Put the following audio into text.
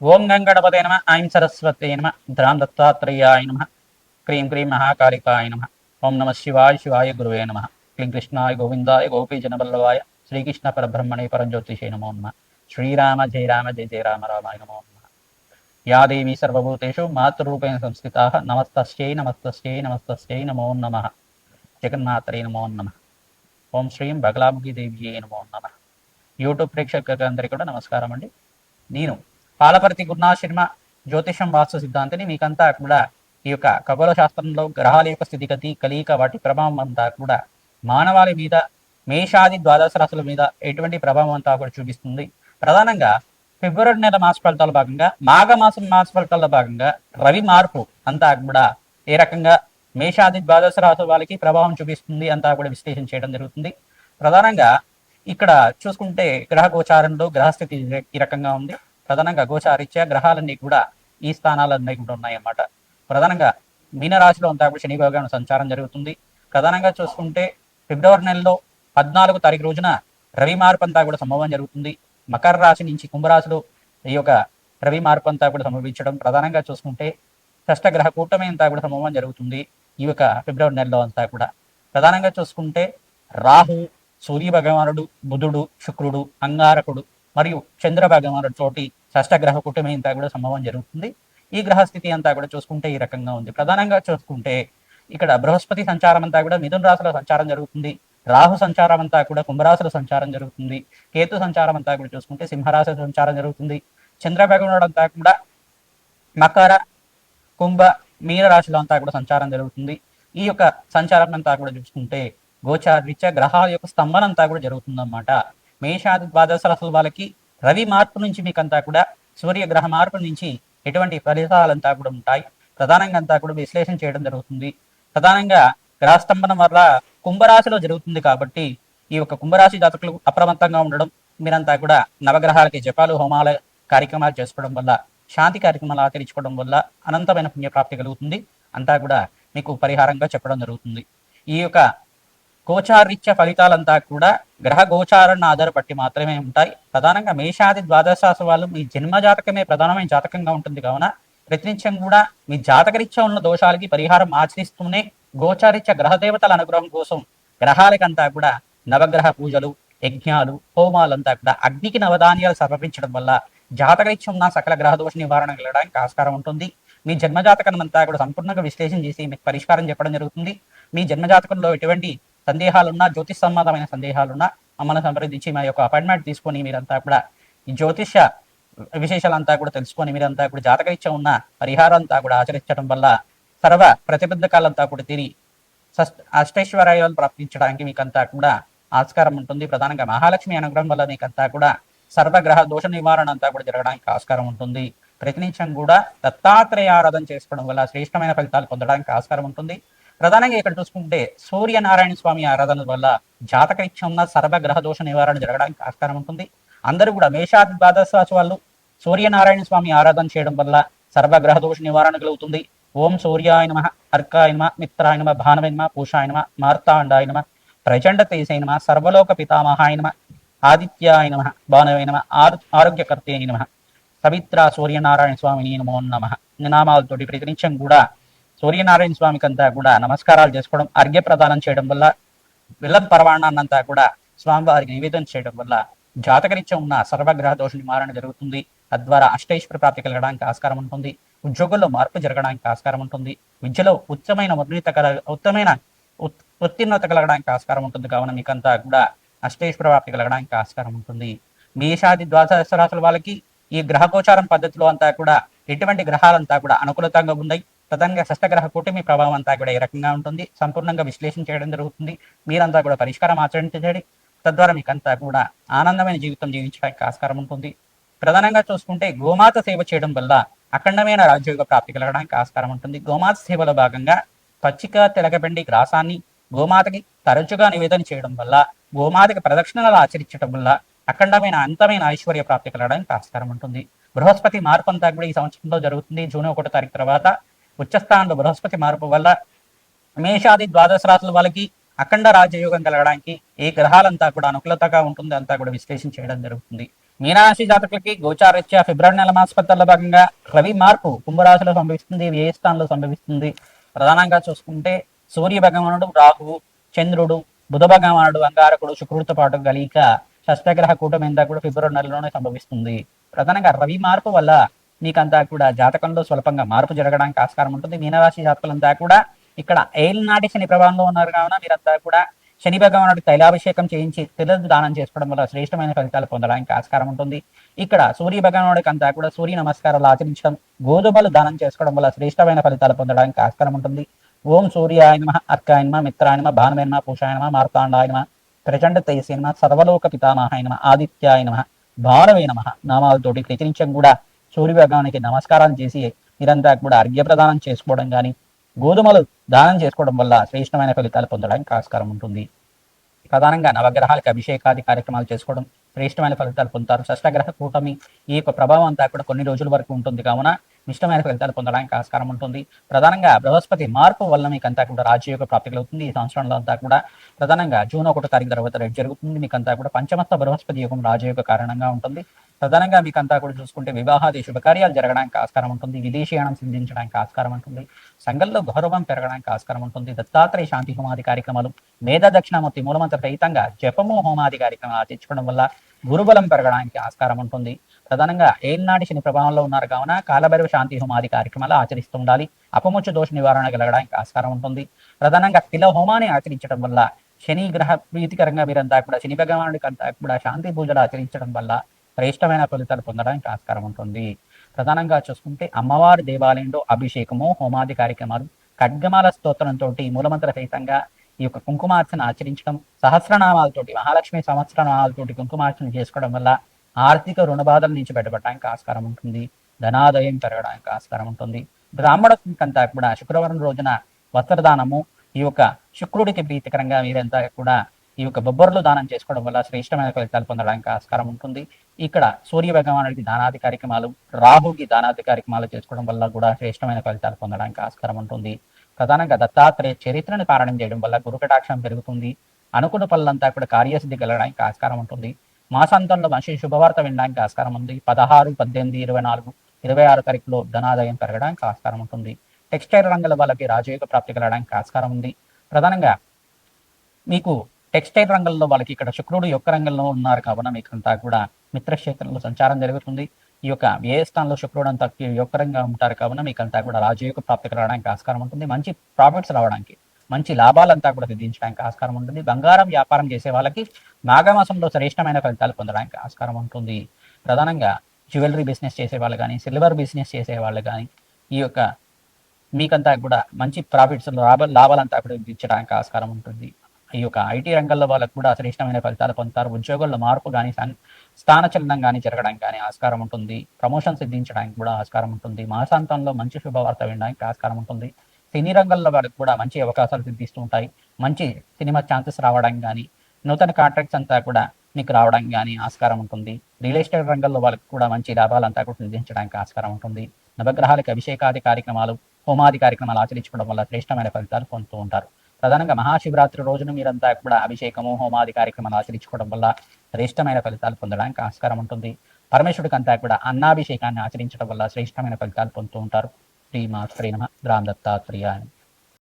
ఓం గంగణపతే నమ ఐం సరస్వతే నమ ధ్రాం దత్తాత్రేయాయ నమ క్రీం క్రీం మహాకాళికాయ నమ ఓం నమ శివాయ శివాయ గురువే నమ క్లీం కృష్ణాయ గోవిందాయ గోపీజనవల్లభాయ శ్రీకృష్ణ పరబ్రహ్మణే పరంజ్యోతిషే నమో నమ శ్రీరామ జయ రామ జయ జయ రామ రామాయ నమో నమ. యా దేవీ సర్వభూతేషు మాతృరూపేణ సంస్థితా నమస్తస్యై నమస్తస్యై నమస్తస్యై నమో నమ. జగన్మాత్రే నమో నమ. ఓం శ్రీం బగలాముఖి దేవి నమో నమ. యూట్యూబ్ ప్రేక్షకులందరికీ కూడా నమస్కారం అండి నేను పాలపర్తి గురునాశర్మ జ్యోతిషం వాస్తు సిద్ధాంతిని మీకంతా కూడా ఈ యొక్క ఖగోళ శాస్త్రంలో గ్రహాల యొక్క స్థితిగతి కలియిక వాటి ప్రభావం అంతా కూడా మానవాళి మీద మేషాది ద్వాదశ రాశుల మీద ఎటువంటి ప్రభావం అంతా కూడా చూపిస్తుంది. ప్రధానంగా ఫిబ్రవరి నెల మాస ఫలితాల భాగంగా మాఘమాసం మాస ఫలితాల భాగంగా రవి మార్పు అంతా కూడా ఏ రకంగా మేషాది ద్వాదశ రాశుల వాళ్ళకి ప్రభావం చూపిస్తుంది అంతా కూడా విశ్లేషణ చేయడం జరుగుతుంది. ప్రధానంగా ఇక్కడ చూసుకుంటే గ్రహ గోచారంలో గ్రహస్థితి ఈ రకంగా ఉంది. ప్రధానంగా గోచారిత్యా గ్రహాలన్నీ కూడా ఈ స్థానాలన్నీ కూడా ఉన్నాయన్నమాట. ప్రధానంగా మీనరాశిలో అంతా కూడా శని భగవాన్ సంచారం జరుగుతుంది. ప్రధానంగా చూసుకుంటే ఫిబ్రవరి నెలలో పద్నాలుగు తారీఖు రోజున రవి మార్పు అంతా కూడా సంభవం జరుగుతుంది. మకర రాశి నుంచి కుంభరాశిలో ఈ యొక్క రవి మార్పు అంతా కూడా సంభవించడం ప్రధానంగా చూసుకుంటే షష్టగ్రహ కూటమి అంతా కూడా సంభవం జరుగుతుంది ఈ యొక్క ఫిబ్రవరి నెలలో అంతా కూడా. ప్రధానంగా చూసుకుంటే రాహు సూర్య భగవానుడు బుధుడు శుక్రుడు అంగారకుడు మరియు చంద్ర భగవానుడు తోటి షష్టగ్రహ కూటమి ఇంత కూడా సంభవం జరుగుతుంది. ఈ గ్రహ స్థితి అంతా కూడా చూసుకుంటే ఈ రకంగా ఉంది. ప్రధానంగా చూసుకుంటే ఇక్కడ బృహస్పతి సంచారం అంతా కూడా మిథున రాశిలో సంచారం జరుగుతుంది. రాహు సంచారం అంతా కూడా కుంభరాశిలో సంచారం జరుగుతుంది. కేతు సంచారం అంతా కూడా చూసుకుంటే సింహరాశి సంచారం జరుగుతుంది. చంద్ర అంతా కూడా మకర కుంభ మీన రాశిలో అంతా కూడా సంచారం జరుగుతుంది. ఈ యొక్క సంచారం అంతా కూడా చూసుకుంటే గోచారీత్యా గ్రహాల యొక్క స్తంభన అంతా కూడా జరుగుతుందన్నమాట. మేషాది ద్వాదశ రాశుల వాళ్ళకి రవి మార్పు నుంచి మీకంతా కూడా సూర్యగ్రహ మార్పు నుంచి ఎటువంటి ఫలితాలంతా కూడా ఉంటాయి. ప్రధానంగా అంతా కూడా విశ్లేషణ చేయడం జరుగుతుంది. ప్రధానంగా గ్రహస్తంభనం వల్ల కుంభరాశిలో జరుగుతుంది కాబట్టి ఈ యొక్క కుంభరాశి జాతకులు అప్రమత్తంగా ఉండడం మీరంతా కూడా నవగ్రహాలకి జపాలు హోమాల కార్యక్రమాలు చేసుకోవడం వల్ల శాంతి కార్యక్రమాలు ఆచరించుకోవడం వల్ల అనంతమైన పుణ్యప్రాప్తి కలుగుతుంది. అంతా కూడా మీకు పరిహారంగా చెప్పడం జరుగుతుంది. ఈ యొక్క గోచారీత్య ఫలితాలంతా కూడా గ్రహ గోచారాన్ని ఆధారపట్టి మాత్రమే ఉంటాయి. ప్రధానంగా మేషాది ద్వాదశ వాళ్ళు మీ జన్మ జాతకమే ప్రధానమైన జాతకంగా ఉంటుంది. కావున ప్రతినిత్యం కూడా మీ జాతకరీత్యా ఉన్న దోషాలకి పరిహారం ఆచరిస్తూనే గోచారీత్య గ్రహ దేవతల అనుగ్రహం కోసం గ్రహాలకంతా కూడా నవగ్రహ పూజలు యజ్ఞాలు హోమాలంతా కూడా అగ్నికి నవధాన్యాలు సమర్పించడం వల్ల జాతకరీత్యం ఉన్న సకల గ్రహదోష నివారణ కలగడానికి ఆస్కారం ఉంటుంది. మీ జన్మజాతకం అంతా కూడా సంపూర్ణంగా విశ్లేషణ చేసి మీకు పరిష్కారం చెప్పడం జరుగుతుంది. మీ జన్మజాతకంలో ఎటువంటి సందేహాలున్నా జ్యోతిష్ సంబంధమైన సందేహాలున్నా మమ్మల్ని సంప్రదించి మా యొక్క అపాయింట్మెంట్ తీసుకొని మీరంతా కూడా ఈ జ్యోతిష విశేషాలంతా కూడా తెలుసుకొని మీరంతా కూడా జాతకరీత్యా ఉన్న పరిహారం అంతా కూడా ఆచరించడం వల్ల సర్వ ప్రతిబద్ధకాలంతా కూడా తిరిగి అష్టైశ్వర్యాలు ప్రాప్తించడానికి మీకంతా కూడా ఆస్కారం ఉంటుంది. ప్రధానంగా మహాలక్ష్మి అనుగ్రహం వల్ల మీకంతా కూడా సర్వగ్రహ దోష నివారణ అంతా కూడా జరగడానికి ఆస్కారం ఉంటుంది. ప్రతినిత్యం కూడా దత్తాత్రేయ ఆరాధన చేసుకోవడం వల్ల శ్రేష్టమైన ఫలితాలు పొందడానికి ఆస్కారం ఉంటుంది. ప్రధానంగా ఇక్కడ చూసుకుంటే సూర్యనారాయణ స్వామి ఆరాధన వల్ల జాతకరీత్యం ఉన్న సర్వగ్రహ దోష నివారణ జరగడానికి ఆస్కారం ఉంటుంది. అందరూ కూడా మేషాది ద్వాదశ వాళ్ళు సూర్యనారాయణ స్వామి ఆరాధన చేయడం వల్ల సర్వగ్రహ దోష నివారణ కలుగుతుంది. ఓం సూర్యాయ నమ అర్కాయ నమ మిత్రాయ నమ భానవే నమ పూషాయ నమ మార్తాండాయ నమ ప్రచండ తేజాయ నమ సర్వలోక పితామహాయ నమ ఆదిత్యాయ నమ భానవే నమ ఆరు ఆరోగ్యకర్తే నమ పవిత్ర సూర్యనారాయణ స్వామిని నమో నమ నామాలతోటి ప్రతినిత్యం కూడా సూర్యనారాయణ స్వామికి అంతా కూడా నమస్కారాలు చేసుకోవడం అర్ఘ్య ప్రదానం చేయడం వల్ల విల్లం పరమాణాన్నంతా కూడా స్వామివారికి నివేదన చేయడం వల్ల జాతకరీత్యా ఉన్న సర్వగ్రహ దోష నివారణ జరుగుతుంది. తద్వారా అష్టైశ్వర ప్రాప్తి కలగడానికి ఆస్కారం ఉంటుంది. ఉద్యోగంలో మార్పు జరగడానికి ఆస్కారం ఉంటుంది. విద్యలో ఉత్తమైన ఉన్నత కల ఉత్తమైన ఉత్- ఉత్తీర్ణత కలగడానికి ఆస్కారం ఉంటుంది. కావున మీకంతా కూడా అష్టేశ్వర ప్రాప్తి కలగడానికి ఆస్కారం ఉంటుంది. మేషాది ద్వాదశ రాసుల వాళ్ళకి ఈ గ్రహ గోచారం పద్ధతిలో అంతా కూడా ఎటువంటి గ్రహాలంతా కూడా అనుకూలతంగా ఉన్నాయి. ప్రధానంగా షష్టగ్రహ కూటమి ప్రభావం అంతా కూడా ఏ రకంగా ఉంటుంది? సంపూర్ణంగా విశ్లేషణ చేయడం జరుగుతుంది. మీరంతా కూడా పరిష్కారం ఆచరించండి. తద్వారా మీకంతా కూడా ఆనందమైన జీవితం జీవించడానికి ఆస్కారం ఉంటుంది. ప్రధానంగా చూసుకుంటే గోమాత సేవ చేయడం వల్ల అఖండమైన రాజ్యోగ ప్రాప్తి కలగడానికి ఆస్కారం ఉంటుంది. గోమాత సేవలో భాగంగా పచ్చిక తెలగబెండి గ్రాసాన్ని గోమాతకి తరచుగా నివేదన చేయడం వల్ల గోమాతకి ప్రదక్షిణలు ఆచరించడం వల్ల అఖండమైన అంతమైన ఐశ్వర్య ప్రాప్తి కలగడానికి ఆస్కారం ఉంటుంది. బృహస్పతి మార్పు అంతా కూడా ఈ సంవత్సరంలో జరుగుతుంది. జూన్ ఒకటో తారీఖు తర్వాత ఉచ్చస్థానంలో బృహస్పతి మార్పు వల్ల మేషాది ద్వాదశ రాశుల వాళ్ళకి అఖండ రాజయోగం కలగడానికి ఏ గ్రహాలంతా కూడా అనుకూలతగా ఉంటుంది అంతా కూడా విశ్లేషణ చేయడం జరుగుతుంది. మీనరాశి జాతకులకి గోచారీత్యా ఫిబ్రవరి నెల మాసపత్రంలో భాగంగా రవి మార్పు కుంభరాశిలో సంభవిస్తుంది వ్యయ స్థానంలో సంభవిస్తుంది. ప్రధానంగా చూసుకుంటే సూర్య భగవానుడు రాహువు చంద్రుడు బుధ భగవానుడు అంగారకుడు శుక్రుడితో పాటు కలిక షష్టగ్రహ కూటమి అంతా కూడా ఫిబ్రవరి నెలలోనే సంభవిస్తుంది. ప్రధానంగా రవి మార్పు వల్ల మీకంతా కూడా జాతకంలో స్వల్పంగా మార్పు జరగడానికి ఆస్కారం ఉంటుంది. మీనరాశి జాతకులంతా కూడా ఇక్కడ ఏలినాటి శని ప్రభావంలో ఉన్నారు కావున మీరంతా కూడా శని భగవానుడికి తైలాభిషేకం చేయించి తిలదు దానం చేసుకోవడం వల్ల శ్రేష్టమైన ఫలితాలు పొందడానికి ఆస్కారం ఉంటుంది. ఇక్కడ సూర్య భగవానుడికి అంతా కూడా సూర్య నమస్కారాలు ఆచరించడం గోధుమలు దానం చేసుకోవడం వల్ల శ్రేష్టమైన ఫలితాలు పొందడానికి ఆస్కారం ఉంటుంది. ఓం సూర్యాయ నమ అర్కాయ నమ మిత్రాయ నమ ప్రచండ తేజసే సర్వలోక పితామహాయనమ ఆదిత్యాయనమ ఆదిత్యాయ నమ భారవే నమ నామాలతోటి ప్రచురించం కూడా సూర్య భగవానికి నమస్కారం చేసి మీరంతా కూడా అర్ఘ్యప్రదానం చేసుకోవడం కానీ గోధుమలు దానం చేసుకోవడం వల్ల శ్రేష్టమైన ఫలితాలు పొందడానికి ఆస్కారం ఉంటుంది. ప్రధానంగా నవగ్రహాలకు అభిషేకాది కార్యక్రమాలు చేసుకోవడం శ్రేష్టమైన ఫలితాలు పొందుతారు. షష్టగ్రహ కూటమి ఈ యొక్క ప్రభావం అంతా కూడా కొన్ని రోజుల వరకు ఉంటుంది. కావున మిష్టమైన ఫలితాలు పొందడానికి ఆస్కారం ఉంటుంది. ప్రధానంగా బృహస్పతి మార్పు వల్ల మీకు అంతా కూడా రాజయోగ ప్రాప్తి కలుగుతుంది. ఈ సంవత్సరంలో అంతా కూడా ప్రధానంగా జూన్ ఒకటో తారీఖు తర్వాత రేపు జరుగుతుంది. మీకు అంతా కూడా పంచమస్త బృహస్పతి యోగం రాజయోగ కారణంగా ఉంటుంది. ప్రధానంగా మీకు అంతా కూడా చూసుకుంటే వివాహాది శుభకార్యాలు జరగడానికి ఆస్కారం ఉంటుంది విదేశీయానం సిద్ధించడానికి ఆస్కారం ఉంటుంది సంఘంలో గౌరవం పెరగడానికి ఆస్కారం ఉంటుంది దత్తాత్రేయ శాంతి హోమాది కార్యక్రమాలు మేధా దక్షిణామూర్తి మూలమంత్ర రహితంగా జపము హోమాది కార్యక్రమాలు ఆచరించుకోవడం వల్ల గురుబలం పెరగడానికి ఆస్కారం ఉంటుంది. ప్రధానంగా ఏనాటి శని ప్రభావంలో ఉన్నారు కావున కాలభైరవ శాంతి హోమాది కార్యక్రమాలు ఆచరిస్తూ ఉండాలి. అపముచ్చ దోష నివారణ కలగడానికి ఆస్కారం ఉంటుంది. ప్రధానంగా తిల హోమాన్ని ఆచరించడం వల్ల శని గ్రహ ప్రీతికరంగా మీరంతా కూడా శని భగవానుడికి అంతా కూడా శాంతి పూజలు ఆచరించడం వల్ల శ్రేష్టమైన ఫలితాలు పొందడానికి ఆస్కారం ఉంటుంది. ప్రధానంగా చూసుకుంటే అమ్మవారి దేవాలయంలో అభిషేకము హోమాది కార్యక్రమాలు ఖడ్గమాల స్తోత్రంతో మూలమంత్ర సహితంగా ఈ యొక్క కుంకుమార్చన ఆచరించడం సహస్రనామాలతోటి మహాలక్ష్మి సంవత్సరనామాలతోటి కుంకుమార్చన చేసుకోవడం వల్ల ఆర్థిక రుణబాధల నుంచి బయటపడడానికి ఆస్కారం ఉంటుంది. ధనాదయం పెరగడానికి ఆస్కారం ఉంటుంది. బ్రాహ్మణకంతా కూడా శుక్రవారం రోజున వస్త్రదానము ఈ యొక్క శుక్రుడికి ప్రీతికరంగా మీరంతా కూడా ఈ యొక్క బొబ్బర్లు దానం చేసుకోవడం వల్ల శ్రేష్టమైన ఫలితాలు పొందడానికి ఆస్కారం ఉంటుంది. ఇక్కడ సూర్య భగవానుడికి దానాది కార్యక్రమాలు రాహుకి దానాది కార్యక్రమాలు చేసుకోవడం వల్ల కూడా శ్రేష్టమైన ఫలితాలు పొందడానికి ఆస్కారం ఉంటుంది. ప్రధానంగా దత్తాత్రేయ చరిత్రను కారణం చేయడం వల్ల గురుకటాక్షం పెరుగుతుంది. అనుకున్న పనులంతా కూడా కార్యసిద్ధి కలగడానికి ఆస్కారం ఉంటుంది. మాసాంతంలో మనిషి శుభవార్త వినడానికి ఆస్కారం ఉంది. పదహారు పద్దెనిమిది ఇరవై నాలుగు ఇరవై ఆరు తారీఖులో ధనాదాయం పెరగడానికి ఆస్కారం ఉంటుంది. టెక్స్టైల్ రంగాల వాళ్ళకి రాజయోగ ప్రాప్తి కలగడానికి ఆస్కారం ఉంది. ప్రధానంగా మీకు టెక్స్టైల్ రంగంలో వాళ్ళకి ఇక్కడ శుక్రుడు యొక్క రంగంలో ఉన్నారు కావున మీకు అంతా కూడా మిత్రక్షేత్రంలో సంచారం జరుగుతుంది. ఈ యొక్క ఏ స్థానంలో శుక్రుడు అంతా యొక్కరంగా ఉంటారు కావున మీకంతా కూడా రాజయోగ ప్రాప్తికి రావడానికి ఆస్కారం ఉంటుంది. మంచి ప్రాఫిట్స్ రావడానికి మంచి లాభాలంతా కూడా సిద్ధించడానికి ఆస్కారం ఉంటుంది. బంగారం వ్యాపారం చేసే వాళ్ళకి మాఘమాసంలో శ్రేష్టమైన ఫలితాలు పొందడానికి ఆస్కారం ఉంటుంది. ప్రధానంగా జ్యువెలరీ బిజినెస్ చేసే వాళ్ళు కానీ సిల్వర్ బిజినెస్ చేసే వాళ్ళు కానీ ఈ యొక్క మీకంతా కూడా మంచి ప్రాఫిట్స్ లాభ లాభాలంతా కూడా ఇచ్చడానికి ఆస్కారం ఉంటుంది. ఈ యొక్క ఐటీ రంగంలో వాళ్ళకు కూడా శ్రేష్టమైన ఫలితాలు పొందుతారు. ఉద్యోగుల్లో మార్పు కానీ స్థానచలనం కానీ జరగడానికి కానీ ఆస్కారం ఉంటుంది. ప్రమోషన్ సిద్ధించడానికి కూడా ఆస్కారం ఉంటుంది. మాసాంతంలో మంచి శుభవార్త వినడానికి ఆస్కారం ఉంటుంది. సినీ రంగంలో వాళ్ళకి కూడా మంచి అవకాశాలు సిద్ధిస్తూ ఉంటాయి. మంచి సినిమా ఛాన్సెస్ రావడానికి కానీ నూతన కాంట్రాక్ట్స్ అంతా కూడా నీకు రావడానికి కానీ ఆస్కారం ఉంటుంది. రియల్ ఎస్టేట్ రంగంలో వాళ్ళకి కూడా మంచి లాభాలంతా కూడా సిద్ధించడానికి ఆస్కారం ఉంటుంది. నవగ్రహాలకు అభిషేకాది కార్యక్రమాలు హోమాది కార్యక్రమాలు ఆచరించుకోవడం వల్ల శ్రేష్టమైన ఫలితాలు పొందుతూ ఉంటారు. ప్రధానంగా మహాశివరాత్రి రోజున మీరంతా కూడా అభిషేకము హోమాది కార్యక్రమాలు ఆచరించుకోవడం వల్ల శ్రేష్టమైన ఫలితాలు పొందడానికి ఆస్కారం ఉంటుంది. పరమేశ్వరుడికి అంతా కూడా అన్నాభిషేకాన్ని ఆచరించడం వల్ల శ్రేష్టమైన ఫలితాలు పొందుతూ ఉంటారు. శ్రీమాత్రే నమ. రామ్ దత్తాత్రేయ